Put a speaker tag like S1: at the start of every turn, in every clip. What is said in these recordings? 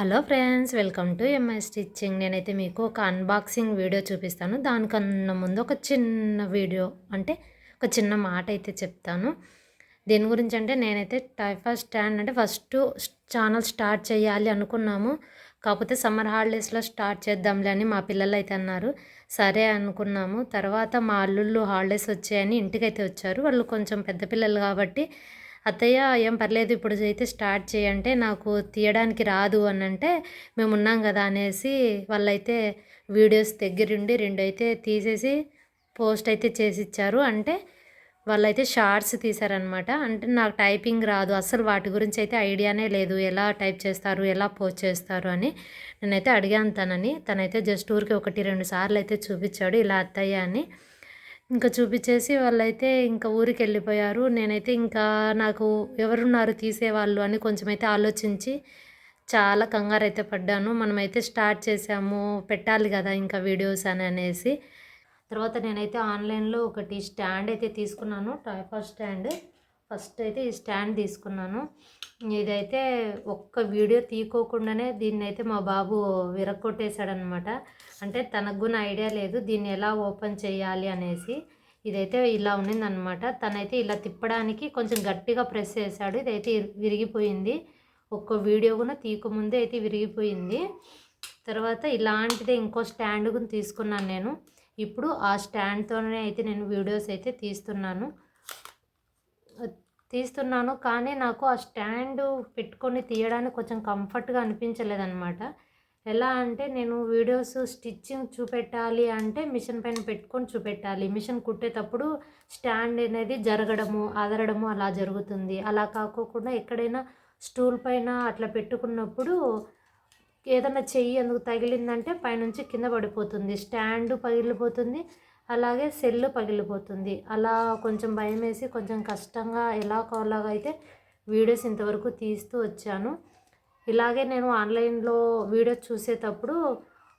S1: Hello friends welcome to MI stitching. నేనైతే మీకు ఒక అన్బాక్సింగ్ వీడియో చూపిస్తాను. దానికన్నా ముందు ఒక చిన్న వీడియో అంటే ఒక చిన్న మాట అయితే చెప్తాను. దీని గురించి అంటే నేనైతే టైఫా స్టాండ్ అంటే ఫస్ట్ ఛానల్ స్టార్ట్ చేయాలి అనుకున్నాము. కాకపోతే సమ్మర్ హాలిడేస్లో స్టార్ట్ చేద్దాంలే అని మా పిల్లలు అయితే అన్నారు. సరే అనుకున్నాము. తర్వాత మా అల్లుళ్ళు హాలిడేస్ వచ్చాయని ఇంటికైతే వచ్చారు. వాళ్ళు కొంచెం పెద్ద పిల్లలు కాబట్టి అత్తయ్య ఏం పర్లేదు ఇప్పుడు అయితే స్టార్ట్ చేయంటే నాకు తీయడానికి రాదు అని అంటే మేము ఉన్నాం కదా అనేసి వాళ్ళైతే వీడియోస్ దగ్గరుండి రెండు అయితే తీసేసి పోస్ట్ అయితే చేసి ఇచ్చారు అంటే వాళ్ళైతే షార్ట్స్ తీశారనమాట అంటే నాకు టైపింగ్ రాదు. అసలు వాటి గురించి అయితే ఐడియానే లేదు. ఎలా టైప్ చేస్తారు ఎలా పోస్ట్ చేస్తారు అని నేనైతే అడిగాను తనని. తనైతే జస్ట్ ఊరికి ఒకటి రెండు సార్లు అయితే చూపించాడు ఇలా అత్తయ్య అని. ఇంకా చూపించేసి వాళ్ళైతే ఇంకా ఊరికి వెళ్ళిపోయారు నేనైతే ఇంకా నాకు ఎవరున్నారు తీసేవాళ్ళు అని కొంచెం అయితే ఆలోచించి చాలా కంగారు అయితే పడ్డాను. మనమైతే స్టార్ట్ చేసాము పెట్టాలి కదా ఇంకా వీడియోస్ అని అనేసి. తర్వాత నేనైతే ఆన్లైన్లో ఒకటి స్టాండ్ అయితే తీసుకున్నాను టైఫా స్టాండ్. ఫస్ట్ అయితే ఈ స్టాండ్ తీసుకున్నాను. ఇదైతే ఒక్క వీడియో తీకోకుండానే దీన్ని అయితే మా బాబు విరక్కొట్టేశాడనమాట. అంటే తనకు కూడా ఐడియా లేదు దీన్ని ఎలా ఓపెన్ చేయాలి అనేసి. ఇదైతే ఇలా ఉన్నిందనమాట. తనైతే ఇలా తిప్పడానికి కొంచెం గట్టిగా ప్రెస్ చేశాడు. ఇదైతే విరిగిపోయింది. ఒక్క వీడియో కూడా తీయకముందే అయితే విరిగిపోయింది. తర్వాత ఇలాంటిదే ఇంకో స్టాండ్ కూడా తీసుకున్నాను నేను. ఇప్పుడు ఆ స్టాండ్తోనే అయితే నేను వీడియోస్ అయితే తీస్తున్నాను. తీస్తున్నాను. కానీ నాకు ఆ స్టాండ్ పెట్టుకొని తీయడానికి కొంచెం కంఫర్ట్గా అనిపించలేదన్నమాట. ఎలా అంటే నేను వీడియోస్ స్టిచ్చింగ్ చూపెట్టాలి అంటే మిషన్ పైన పెట్టుకొని చూపెట్టాలి. మిషన్ కుట్టేటప్పుడు స్టాండ్ అనేది జరగడము అదరడము అలా జరుగుతుంది. అలా కాకోకుండా ఎక్కడైనా స్టూల్ పైన అట్లా పెట్టుకున్నప్పుడు ఏదైనా చెయ్యి ఎందుకు తగిలిందంటే పైనుంచి కింద పడిపోతుంది. స్టాండ్ పగిలిపోతుంది. అలాగే సెల్ పగిలిపోతుంది. అలా కొంచెం భయం వేసి కొంచెం కష్టంగా ఎలా కాలాగా అయితే వీడియోస్ ఇంతవరకు తీస్తూ వచ్చాను. ఇలాగే నేను ఆన్లైన్లో వీడియో చూసేటప్పుడు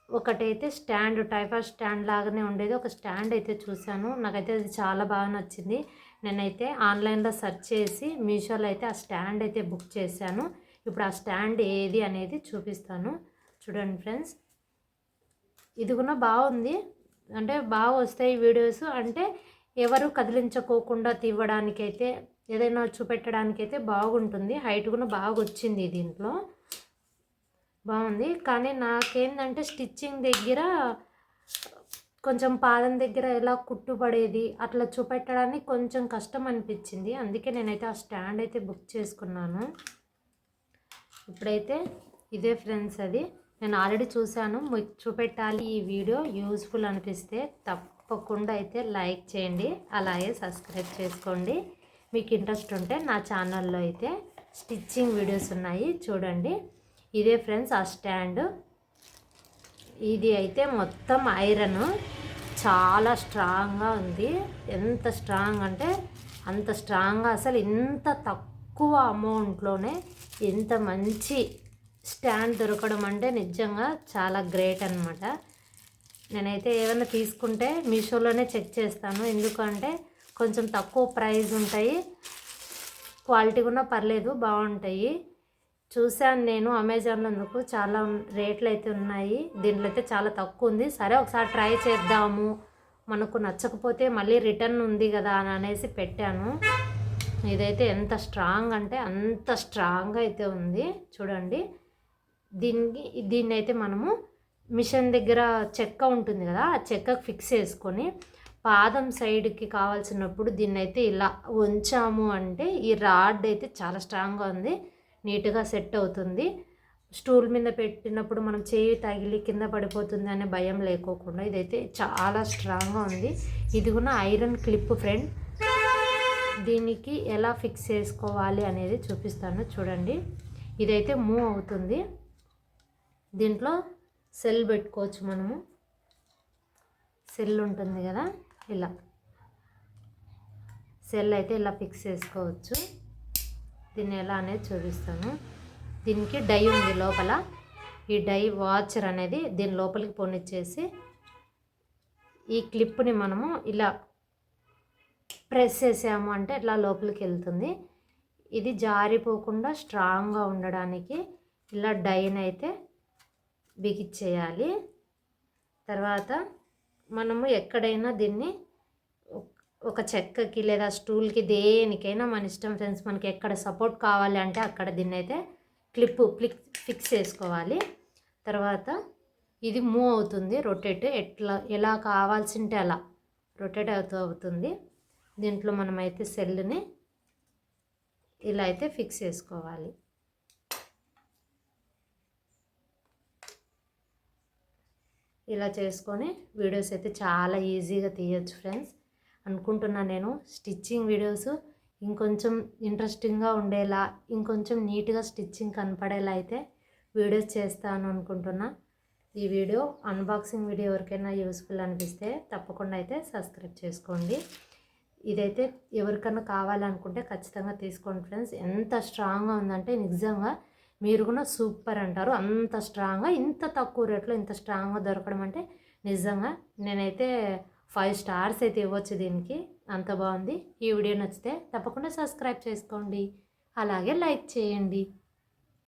S1: ఒకటైతే స్టాండ్ టైప్ ఆఫ్ స్టాండ్ లాగానే ఉండేది. ఒక స్టాండ్ అయితే చూశాను. నాకైతే అది చాలా బాగా నచ్చింది. నేనైతే ఆన్లైన్లో సెర్చ్ చేసి మీషోలో అయితే ఆ స్టాండ్ అయితే బుక్ చేశాను. ఇప్పుడు ఆ స్టాండ్ ఏది అనేది చూపిస్తాను. చూడండి ఫ్రెండ్స్. ఇది కూడా బాగుంది. అంటే బాగా వస్తాయి వీడియోస్. అంటే ఎవరు కదిలించుకోకుండా తీవ్వడానికైతే ఏదైనా చూపెట్టడానికైతే బాగుంటుంది. హైట్ కూడా బాగా వచ్చింది దీంట్లో. బాగుంది. కానీ నాకేంటంటే స్టిచ్చింగ్ దగ్గర కొంచెం పాదం దగ్గర ఎలా కుట్టుపడేది అట్లా చూపెట్టడానికి కొంచెం కష్టం అనిపించింది. అందుకే నేనైతే ఆ స్టాండ్ అయితే బుక్ చేసుకున్నాను. ఇప్పుడైతే ఇదే ఫ్రెండ్స్ అది. నేను ఆల్రెడీ చూశాను. మీకు చూపెట్టాలి ఈ వీడియో. యూస్ఫుల్ అనిపిస్తే తప్పకుండా అయితే లైక్ చేయండి. అలాగే సబ్స్క్రైబ్ చేసుకోండి. మీకు ఇంట్రెస్ట్ ఉంటే నా ఛానల్లో అయితే స్టిచ్చింగ్ వీడియోస్ ఉన్నాయి. చూడండి. ఇదే ఫ్రెండ్స్ ఆ స్టాండ్. ఇది అయితే మొత్తం ఐరన్. చాలా స్ట్రాంగ్గా ఉంది. ఎంత స్ట్రాంగ్ అంటే అంత స్ట్రాంగ్గా అసలు ఇంత తక్కువ అమౌంట్లోనే ఎంత మంచి స్టాండ్ దొరకడం అంటే నిజంగా చాలా గ్రేట్ అనమాట నేనైతే ఏమైనా తీసుకుంటే మీషోలోనే చెక్ చేస్తాను. ఎందుకంటే కొంచెం తక్కువ ప్రైస్ ఉంటాయి. క్వాలిటీ కూడా పర్లేదు బాగుంటాయి. చూశాను నేను అమెజాన్లో అందుకు చాలా రేట్లు అయితే ఉన్నాయి. దీంట్లో అయితే చాలా తక్కువ ఉంది. సరే ఒకసారి ట్రై చేద్దాము. మనకు నచ్చకపోతే మళ్ళీ రిటర్న్ ఉంది కదా అని అనేసి పెట్టాను. ఇదైతే ఎంత స్ట్రాంగ్ అంటే అంత స్ట్రాంగ్ అయితే ఉంది. చూడండి. దీనికి దీన్ని అయితే మనము మిషన్ దగ్గర చెక్క ఉంటుంది కదా ఆ చెక్కకు ఫిక్స్ చేసుకొని పాదం సైడ్కి కావాల్సినప్పుడు దీన్ని అయితే ఇలా ఉంచాము అంటే ఈ రాడ్ అయితే చాలా స్ట్రాంగ్గా ఉంది నీట్గా సెట్ అవుతుంది. స్టూల్ మీద పెట్టినప్పుడు మనం చేయి తగిలి కింద పడిపోతుంది అనే భయం లేకోకుండా ఇదైతే చాలా స్ట్రాంగ్గా ఉంది. ఇది కూడా ఐరన్ క్లిప్ ఫ్రెండ్. దీనికి ఎలా ఫిక్స్ చేసుకోవాలి అనేది చూపిస్తాను చూడండి. ఇదైతే మూవ్ అవుతుంది. దీంట్లో సెల్ పెట్టుకోవచ్చు మనము. సెల్ ఉంటుంది కదా ఇలా. సెల్ అయితే ఇలా ఫిక్స్ చేసుకోవచ్చు. దీన్ని ఎలా అనేది చూపిస్తాను. దీనికి డై ఉంది లోపల. ఈ డై వాచర్ అనేది దీని లోపలికి పొనిచ్చేసి ఈ క్లిప్ని మనము ఇలా ప్రెస్ చేసాము అంటే ఇట్లా లోపలికి వెళ్తుంది. ఇది జారిపోకుండా స్ట్రాంగ్గా ఉండడానికి ఇలా డైన్ అయితే బిగిచ్చేయాలి తర్వాత మనము ఎక్కడైనా దీన్ని ఒక- ఒక చెక్కకి లేదా స్టూల్కి దేనికైనా మన ఇష్టం ఫ్రెండ్స్ మనకి ఎక్కడ సపోర్ట్ కావాలి అంటే అక్కడ దీన్ని అయితే క్లిప్ క్లిక్ ఫిక్స్ చేసుకోవాలి. తర్వాత ఇది మూవ్ అవుతుంది రొటేట్ ఎట్లా ఎలా కావాల్సింటే అలా రొటేట్ అవుతూ అవుతుంది. దీంట్లో మనమైతే సెల్ని ఇలా అయితే ఫిక్స్ చేసుకోవాలి. ఇలా చేసుకొని వీడియోస్ అయితే చాలా ఈజీగా తీయచ్చు ఫ్రెండ్స్. అనుకుంటున్నా నేను స్టిచ్చింగ్ వీడియోస్ ఇంకొంచెం ఇంట్రెస్టింగ్గా ఉండేలా ఇంకొంచెం నీట్గా స్టిచ్చింగ్ కనపడేలా అయితే వీడియోస్ చేస్తాను అనుకుంటున్నా. ఈ వీడియో అన్బాక్సింగ్ వీడియో ఎవరికైనా యూస్ఫుల్ అనిపిస్తే తప్పకుండా అయితే సబ్స్క్రైబ్ చేసుకోండి. ఇదైతే ఎవరికైనా కావాలనుకుంటే ఖచ్చితంగా తీసుకోండి ఫ్రెండ్స్. ఎంత స్ట్రాంగ్గా ఉందంటే నిజంగా మీరు కూడా సూపర్ అంటారు. అంత స్ట్రాంగ్గా ఇంత తక్కువ రేట్లో ఇంత స్ట్రాంగ్గా దొరకడం అంటే నిజంగా నేనైతే ఫైవ్ స్టార్స్ అయితే ఇవ్వచ్చు దీనికి. అంత బాగుంది. ఈ వీడియో నచ్చితే తప్పకుండా సబ్స్క్రైబ్ చేసుకోండి. అలాగే లైక్ చేయండి.